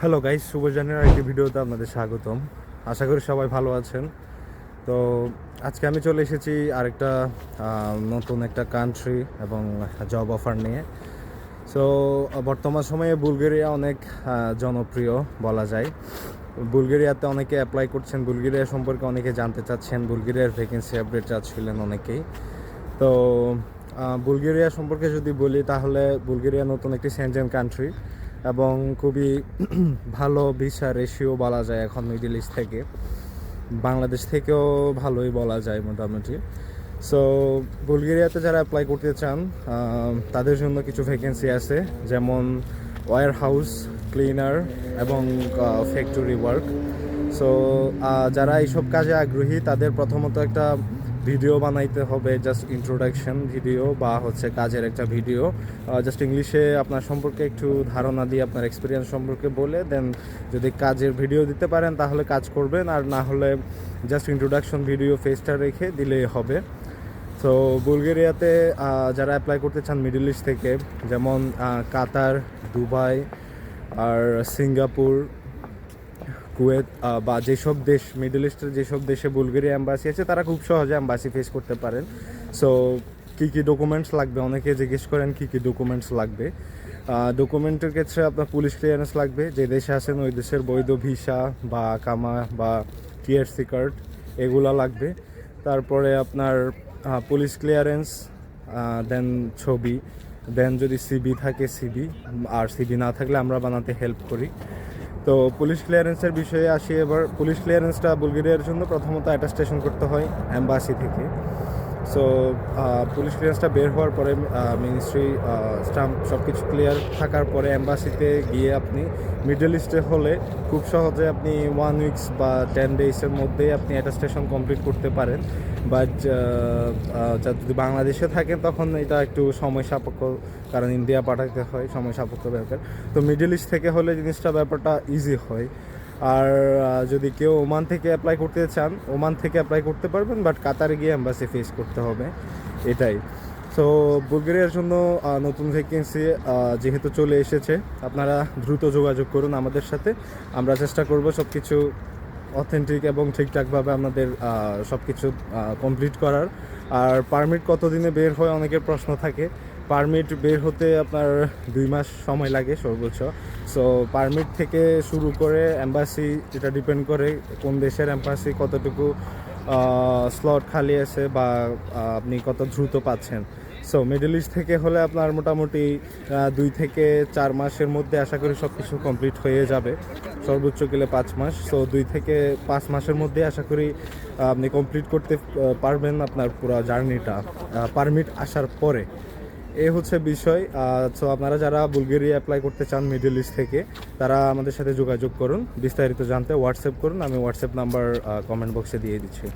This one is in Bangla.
হ্যালো গাইস শুভ জানুয়ারি একটি ভিডিওতে আপনাদের স্বাগতম। আশা করি সবাই ভালো আছেন। তো, আজকে আমি চলে এসেছি আরেকটা নতুন একটা কান্ট্রি এবং জব অফার নিয়ে। সো বর্তমান সময়ে বুলগেরিয়া অনেক জনপ্রিয় বলা যায়। বুলগেরিয়াতে অনেকে অ্যাপ্লাই করছেন। বুলগেরিয়া সম্পর্কে অনেকে জানতে চাচ্ছেন। বুলগেরিয়ার ভ্যাকেন্সি আপডেট চাচ্ছিলেন অনেকেই। তো বুলগেরিয়া সম্পর্কে যদি বলি, তাহলে বুলগেরিয়া নতুন একটি সেনজেন কান্ট্রি এবং খুবই ভালো ভিসা রেশিও বলা যায় এখন মিডিল ইস্ট থেকে। বাংলাদেশ থেকেও ভালোই বলা যায় মোটামুটি। সো বুলগেরিয়াতে যারা অ্যাপ্লাই করতে চান তাদের জন্য কিছু ভ্যাকেন্সি আছে, যেমন ওয়ার হাউস ক্লিনার এবং ফ্যাক্টরি ওয়ার্ক সো যারা এইসব কাজে আগ্রহী, তাদের প্রথমত একটা ভিডিও বানাইতে হবে জাস্ট ইন্ট্রোডাকশন ভিডিও বা হচ্ছে কাজের একটা ভিডিও জাস্ট ইংলিশে আপনার সম্পর্কে একটু ধারণা দিয়ে আপনার এক্সপিরিয়েন্স সম্পর্কে বলে দেন যদি কাজের ভিডিও দিতে পারেন তাহলে কাজ করবেন, আর না হলে জাস্ট ইন্ট্রোডাকশন ভিডিও ফেসটা রেখে দিলেই হবে। তো বুলগেরিয়াতে যারা অ্যাপ্লাই করতে চান মিডল ইস্ট থেকে, যেমন কাতার দুবাই আর সিঙ্গাপুর কুয়েত বা যেসব দেশ, মিডল ইস্টের যেসব দেশে বুলগেরিয়া অ্যাম্বাসি আছে, তারা খুব সহজে অ্যাম্বাসি ফেস করতে পারেন। সো কী কী ডকুমেন্টস লাগবে? অনেকে জিজ্ঞেস করেন, কী কী ডকুমেন্টস লাগবে? ডকুমেন্টের ক্ষেত্রে আপনার পুলিশ ক্লিয়ারেন্স লাগবে। যে দেশে আছেন, ওই দেশের বৈধ ভিসা বা কামা বা টিআরসি কার্ড এগুলা লাগবে। তারপরে আপনার পুলিশ ক্লিয়ারেন্স দেন ছবি দেন যদি সিবি থাকে সিবি আর সিবি না থাকলে আমরা বানাতে হেল্প করি। তো পুলিশ ক্লিয়ারেন্সের বিষয়ে আসি এবার। পুলিশ ক্লিয়ারেন্সটা বুলগেরিয়ার জন্য প্রথমত অ্যাটাস্টেশন করতে হয়, অ্যাম্বাসি থেকে। সো পুলিশ ক্লিয়ারেন্সটা বের হওয়ার পরে মিনিস্ট্রি স্টাম্প সব কিছু ক্লিয়ার থাকার পরে অ্যাম্বাসিতে গিয়ে আপনি মিডল ইস্টে হলে খুব সহজে আপনি ওয়ান উইকস বা টেন ডেইসের মধ্যেই আপনি অ্যাটাস্টেশন কমপ্লিট করতে পারেন। বাট যদি বাংলাদেশে থাকেন, তখন এটা একটু সময় সাপেক্ষ, কারণ ইন্ডিয়া পাঠাতে হয়, সময় সাপেক্ষ ব্যাপার। তো মিডল ইস্ট থেকে হলে জিনিসটা ব্যাপারটা ইজি হয়। আর যদি কেউ ওমান থেকে অ্যাপ্লাই করতে চান, ওমান থেকে অ্যাপ্লাই করতে পারবেন বাট কাতারে গিয়ে অ্যাম্বাসি ফেস করতে হবে। এটাই। তো বুলগেরিয়ার জন্য নতুন ভ্যাকেন্সি যেহেতু চলে এসেছে, আপনারা দ্রুত যোগাযোগ করুন আমাদের সাথে। আমরা চেষ্টা করব সব কিছু অথেন্টিক এবং ঠিকঠাকভাবে আমাদের সব কিছু কমপ্লিট করার। আর পারমিট কতদিনে বের হয় অনেকের প্রশ্ন থাকে। পারমিট বের হতে আপনার দুই মাস সময় লাগে সর্বোচ্চ। সো পারমিট থেকে শুরু করে অ্যাম্বাসি যেটা ডিপেন্ড করে কোন দেশের অ্যাম্বাসি কতটুকু স্লট খালি আছে বা আপনি কত দ্রুত পাচ্ছেন। সো মিডল ইস্ট থেকে হলে আপনার মোটামুটি দুই থেকে চার মাসের মধ্যে আশা করি সব কিছু কমপ্লিট হয়ে যাবে। সর্বোচ্চ গেলে পাঁচ মাস। সো দুই থেকে পাঁচ মাসের মধ্যে আশা করি আপনি কমপ্লিট করতে পারবেন আপনার পুরো জার্নিটা পারমিট আসার পরে। এ হচ্ছে বিষয়। সো আপনারা যারা বুলগেরিয়া অ্যাপ্লাই করতে চান মিডল ইস্ট থেকে, তারা আমাদের সাথে যোগাযোগ করুন। বিস্তারিত জানতে হোয়াটসঅ্যাপ করুন। আমি হোয়াটসঅ্যাপ নাম্বার কমেন্ট বক্সে দিয়ে দিচ্ছি।